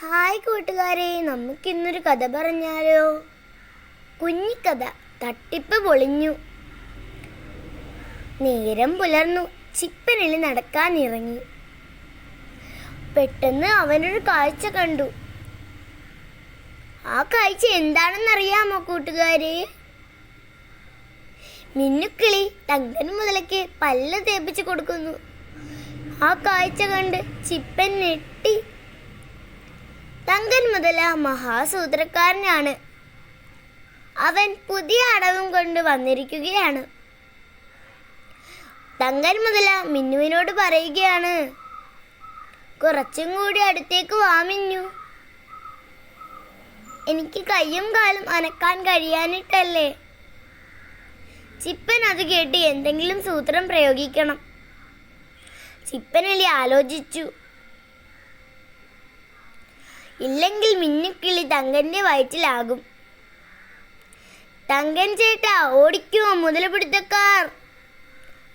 Hi കൂട്ടുകാരെ നമുക്കിന്നൊരു കഥ പറഞ്ഞാലോ? കുഞ്ഞിക്കഥ തട്ടിപ്പ് പൊളിഞ്ഞു. നേരം പുലർന്നു ചിപ്പനിൽ നടക്കാനിറങ്ങി. പെട്ടെന്ന് അവനൊരു കാഴ്ച കണ്ടു. ആ കാഴ്ച എന്താണെന്നറിയാമോ കൂട്ടുകാരെ? മിന്നുക്കിളി തങ്കൻ മുതലയ്ക്ക് പല്ല് തേപ്പിച്ച് കൊടുക്കുന്നു. ആ കാഴ്ച കണ്ട് ചിപ്പൻ ഞെട്ടി തങ്കൻ മുതല മഹാസൂത്രക്കാരനാണ്. അവൻ പുതിയ അടവും കൊണ്ട് വന്നിരിക്കുകയാണ്. തങ്കൻ മുതല മിന്നുവിനോട് പറയുകയാണ് കുറച്ചും കൂടി അടുത്തേക്ക് വാ മിന്നു. എനിക്ക് കയ്യും കാലും അനക്കാൻ കഴിയാനിട്ടല്ലേ. ചിപ്പൻ അത് കേട്ട് എന്തെങ്കിലും സൂത്രം പ്രയോഗിക്കണം. ചിപ്പനലി ആലോചിച്ചു. ഇല്ലെങ്കിൽ മിന്നുക്കിളി തങ്കന്റെ വയറ്റിലാകും. തങ്കൻ ചേട്ടാ ഓടിക്കുമോ മുതലപിടുത്തക്കാർ.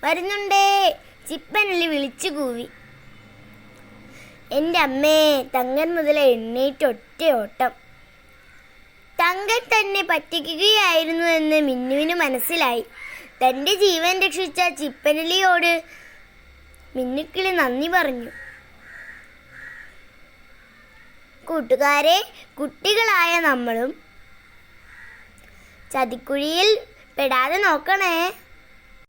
വരുന്നുണ്ടേ ചിപ്പനലി വിളിച്ചു കൂവി. എന്റെ അമ്മേ തങ്കൻ മുതല എണ്ണീറ്റൊറ്റ ഓട്ടം. തങ്കൻ തന്നെ പറ്റിക്കുകയായിരുന്നു എന്ന് മിന്നുവിന് മനസ്സിലായി. തന്റെ ജീവൻ രക്ഷിച്ച ചിപ്പനലിയോട് മിന്നുക്കിളി നന്ദി പറഞ്ഞു. കൂട്ടുകാരെ കുട്ടികളായ നമ്മളും ചതിക്കുഴിയിൽ പെടാതെ നോക്കണേ.